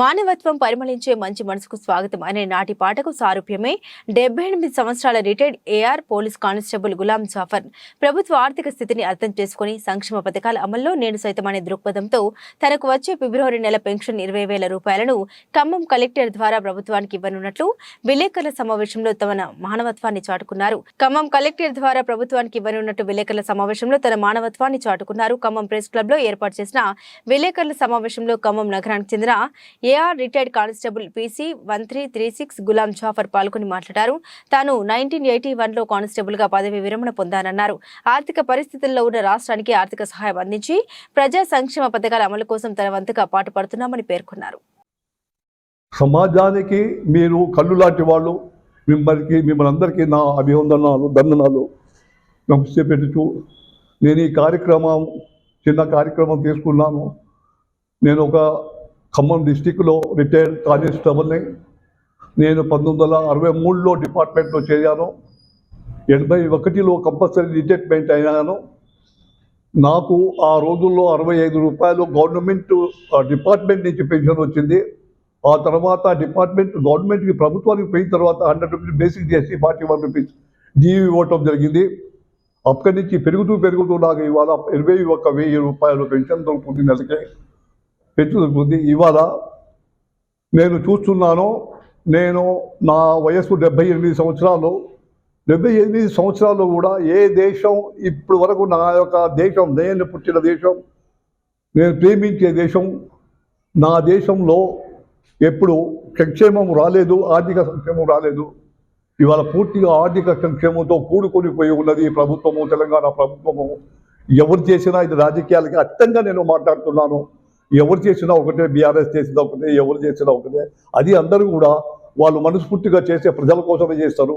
మానవత్వం పరిమళించే మంచి మనసుకు స్వాగతం అనే నాటి పాటకు సారూప్యమే డెబ్బై ఎనిమిది సంవత్సరాల retired AR police constable Ghulam Jafar. ప్రభుత్వ ఆర్థిక స్థితిని అర్థం చేసుకుని సంక్షేమ పథకాల అమల్లో నేను సైతం అనే దృక్పథంతో తనకు వచ్చే ఫిబ్రవరి నెల పెన్షన్ ఇరవై వేల రూపాయలను ఖమ్మం కలెక్టర్ ద్వారా ప్రభుత్వానికి ఇవ్వనున్నట్లు విలేకరుల సమావేశంలో తమ మానవత్వాన్ని చాటుకున్నారు. ఖమ్మం కలెక్టర్ ద్వారా ప్రభుత్వానికి ఇవ్వనున్నట్టు విలేకరుల సమావేశంలో తన మానవత్వాన్ని చాటుకున్నారు. ఖమ్మం ప్రెస్ క్లబ్లో ఏర్పాటు చేసిన విలేకరుల సమావేశంలో ఖమ్మం నగరానికి చెందిన AR retired constable PC one three three six Ghulam Jafar పాల్గొని మాట్లాడారు. తాను నైన్టీన్ ఎయిటీ వన్లో కానిస్టేబుల్గా పదవి విరమణ పొందానన్నారు. ఆర్థిక పరిస్థితుల్లో ఉన్న రాష్ట్రానికి ఆర్థిక సహాయం అందించి ప్రజా సంక్షేమ పథకాల అమలు కోసం తన వంతుగా పాటుపడుతున్నామని పేర్కొన్నారు. సమాజానికి మీరు కళ్ళు లాంటి వాళ్ళు మిమ్మల్ని మిమ్మల్ని అందరికీ నా అభివందనాలు దండనాలు నమస్తే పెట్టుచు. నేను ఈ కార్యక్రమం చిన్న కార్యక్రమం తీసుకున్నాను. నేను ఒక ఖమ్మం డిస్టిక్లో రిటైర్డ్ కానిస్టేబుల్ని నేను పంతొమ్మిది వందల అరవై మూడులో డిపార్ట్మెంట్లో చేరాను. ఎనభై ఒకటిలో కంపల్సరీ రిటైర్మెంట్ అయినాను. నాకు ఆ రోజుల్లో అరవై ఐదు రూపాయలు గవర్నమెంట్ ఆ, డిపార్ట్మెంట్ నుంచి పెన్షన్ వచ్చింది. ఆ తర్వాత డిపార్ట్మెంట్ గవర్నమెంట్కి ప్రభుత్వానికి పోయిన తర్వాత హండ్రెడ్ రూపీస్ బేసిక్ చేసి ఫార్టీ వన్ రూపీస్ డీవీ ఇవ్వటం జరిగింది. అక్కడి నుంచి పెరుగుతూ పెరుగుతూ నాకు ఇవాళ ఇరవై ఒక వెయ్యి రూపాయలు పెన్షన్ దొరుకుతుంది నెలకే. పెంచుతుంది ఇవాళ నేను చూస్తున్నాను నేను నా వయస్సు డెబ్బై ఎనిమిది సంవత్సరాలు. డెబ్బై ఎనిమిది సంవత్సరాలు కూడా ఏ దేశం ఇప్పుడు వరకు నా యొక్క దేశం నేను పుట్టిన దేశం నేను ప్రేమించే దేశం నా దేశంలో ఎప్పుడు సంక్షేమం రాలేదు ఆర్థిక సంక్షేమం రాలేదు. ఇవాళ పూర్తిగా ఆర్థిక సంక్షేమంతో కూడుకొని పోయి ఉన్నది ఈ ప్రభుత్వము తెలంగాణ ప్రభుత్వము. ఎవరు చేసినా ఇది రాజకీయాలకి అత్యంగా నేను మాట్లాడుతున్నాను. ఎవరు చేసినా ఒకటే బీఆర్ఎస్ చేసినా ఒకటే ఎవరు చేసినా ఒకటే. అది అందరూ కూడా వాళ్ళు మనస్ఫూర్తిగా చేసే ప్రజల కోసమే చేస్తారు.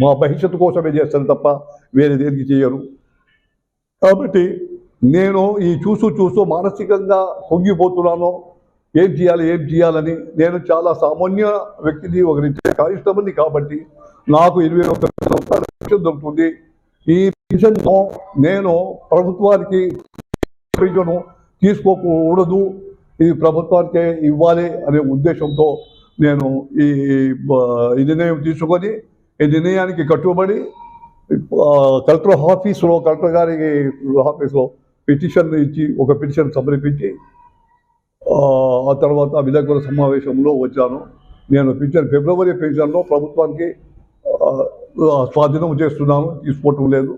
మా భవిష్యత్తు కోసమే చేస్తారు తప్ప వేరే దేనికి చేయరు. కాబట్టి నేను ఈ చూస్తూ చూస్తూ మానసికంగా పొంగిపోతున్నాను. ఏం చేయాలి ఏం చేయాలని నేను చాలా సామాన్య వ్యక్తిని ఒక రీతి కాబట్టి నాకు ఇరవై ఒక రూపాయల పెన్షన్ దొరుకుతుంది. ఈ పెన్షన్ నేను ప్రభుత్వానికి పెన్షన్ తీసుకోకూడదు. ఇది ప్రభుత్వానికే ఇవ్వాలి అనే ఉద్దేశంతో నేను ఈ ఈ నిర్ణయం తీసుకొని ఈ నిర్ణయానికి కట్టుబడి కలెక్టర్ ఆఫీసులో కలెక్టర్ గారికి ఆఫీసులో పిటిషన్ ఇచ్చి ఒక పిటిషన్ సమర్పించి ఆ, తర్వాత విలేకరుల సమావేశంలో వచ్చాను. నేను పెన్షన్ ఫిబ్రవరి పెన్షన్లో ప్రభుత్వానికి స్వాధీనం చేస్తున్నాను. తీసుకోవటం లేదు.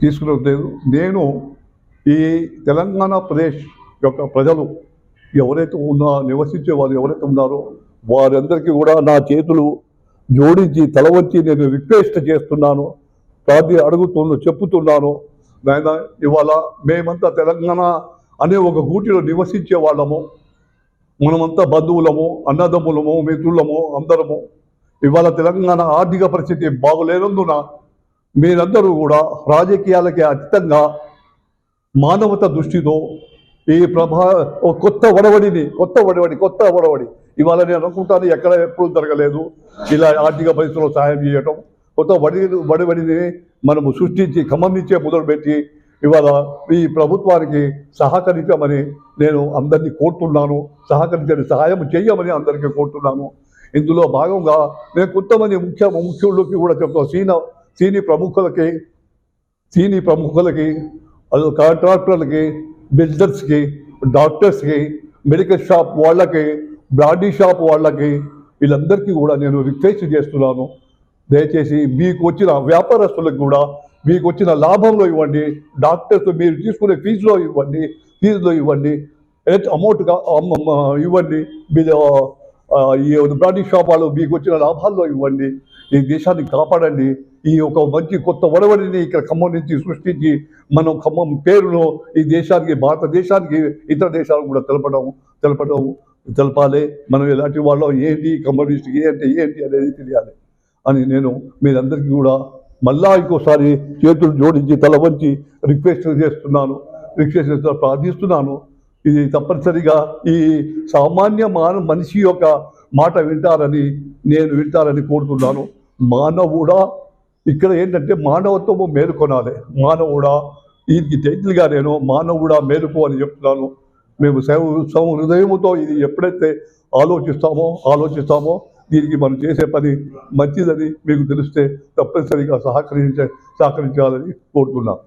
తీసుకున్నది లేదు. నేను ఈ తెలంగాణ ప్రదేశ్ యొక్క ప్రజలు ఎవరైతే ఉన్నా నివసించే వాళ్ళు ఎవరైతే ఉన్నారో వారందరికీ కూడా నా చేతులు జోడించి తల వచ్చి నేను రిక్వెస్ట్ చేస్తున్నాను. ప్రార్థి అడుగుతున్నా చెప్తున్నాను నాయన ఇవాళ మేమంతా తెలంగాణ అనే ఒక గూటిలో నివసించే వాళ్ళము. మనమంతా బంధువులము అన్నదమ్ములము మిత్రులము అందరము. ఇవాళ తెలంగాణ ఆర్థిక పరిస్థితి బాగులేనందున మీరందరూ కూడా రాజకీయాలకి అతీతంగా మానవత దృష్టితో ఈ ప్రభా కొత్త వడవడిని కొత్త వడవడి కొత్త వడవడి ఇవాళ నేను అనుకుంటాను ఎక్కడ ఎప్పుడు జరగలేదు ఇలా ఆర్థిక పరిస్థితుల్లో సహాయం చేయటం. కొత్త వడి వడవడిని మనము సృష్టించి ఖమ్మం నుంచే మొదలుపెట్టి ఇవాళ ఈ ప్రభుత్వానికి సహకరించమని నేను అందరినీ కోరుతున్నాను. సహకరించని సహాయం చేయమని అందరికీ కోరుతున్నాను. ఇందులో భాగంగా నేను కొంతమంది ముఖ్య ముఖ్యులకి కూడా చెప్తాను. సీన సీని ప్రముఖులకి సీని ప్రముఖులకి అది కాంట్రాక్టర్లకి బిజినెస్కి డాక్టర్స్కి మెడికల్ షాప్ వాళ్ళకి బ్రాడీ షాప్ వాళ్ళకి వీళ్ళందరికీ కూడా నేను రిక్వెస్ట్ చేస్తున్నాను. దయచేసి మీకు వచ్చిన వ్యాపారస్తులకు కూడా మీకు వచ్చిన లాభంలో ఇవ్వండి. డాక్టర్స్ మీరు తీసుకునే ఫీజులో ఇవ్వండి ఫీజులో ఇవ్వండి. అమౌంట్గా ఇవ్వండి. మీరు ఈ బ్రాడీ షాప్ వాళ్ళు మీకు వచ్చిన లాభాల్లో ఇవ్వండి. ఈ దేశాన్ని కాపాడండి. ఈ ఒక మంచి కొత్త ఒడవడిని ఇక్కడ ఖమ్మం నుంచి సృష్టించి మనం ఖమ్మం పేరును ఈ దేశానికి భారతదేశానికి ఇతర దేశాలకు కూడా తెలపడం తెలపడం తెలపాలి. మనం ఎలాంటి వాళ్ళం? ఏంటి? కమ్యూనిస్ట్ ఏంటి ఏంటి అనేది తెలియాలి అని నేను మీరందరికీ కూడా మళ్ళా ఇంకోసారి చేతులు జోడించి తల వంచి రిక్వెస్ట్ చేస్తున్నాను. రిక్వెస్ట్ ప్రార్థిస్తున్నాను. ఇది తప్పనిసరిగా ఈ సామాన్య మాన మనిషి యొక్క మాట వింటారని నేను వింటారని కోరుతున్నాను. మానవుడా ఇక్కడ ఏంటంటే మానవత్వము మేలుకొనాలి. మానవుడా దీనికి టైటిల్గా నేను మానవుడా మేలుకో అని చెప్తున్నాను. మేము సేవ హృదయముతో ఇది ఎప్పుడైతే ఆలోచిస్తామో ఆలోచిస్తామో దీనికి మనం చేసే పని మంచిదని మీకు తెలిస్తే తప్పనిసరిగా సహకరించే సహకరించాలని కోరుతున్నాను.